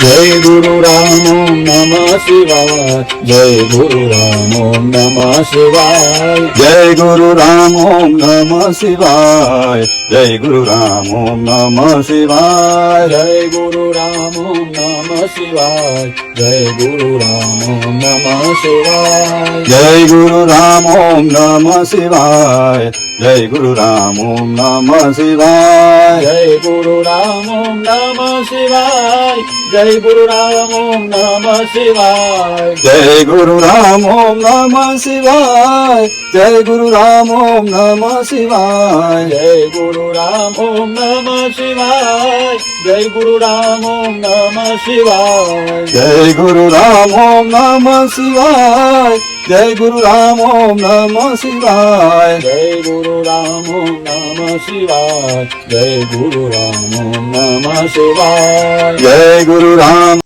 જય ગુરુ રામ નમ શિવાય જય ગુરુ રામ નમ શિવાય. જય ગુરુ રામ નમ શિવાય જય ગુરુ રામ નમ શિવાય. જય ગુરુ રામ નમ શિવાય જય ગુરુ રામ નમ શિવાય. જય ગુરુ રામ નમ શિવાય જય ગુરુ રામ નમ શિવાય. જય ગુરુ શિવાય જય ગુરુ રામ ઓમ નમ શિવાય. જય ગુરુ રામ ઓમ નમ શિવાય જય ગુરુ રામ ઓમ નમ શિવાય. જય ગુરુ રામ ઓમ નમ શિવાય જય ગુરુ રામ ઓમ નમ શિવાય. જય ગુરુ રામ ઓમ નમ શિવાય જય ગુરુ રામ ઓમ નમ શિવાય. જય ગુરુ રામ ઓમ નમ શિવાય જય ગુરુ રામ ઓમ નમઃ शिवाय जय गुरु राम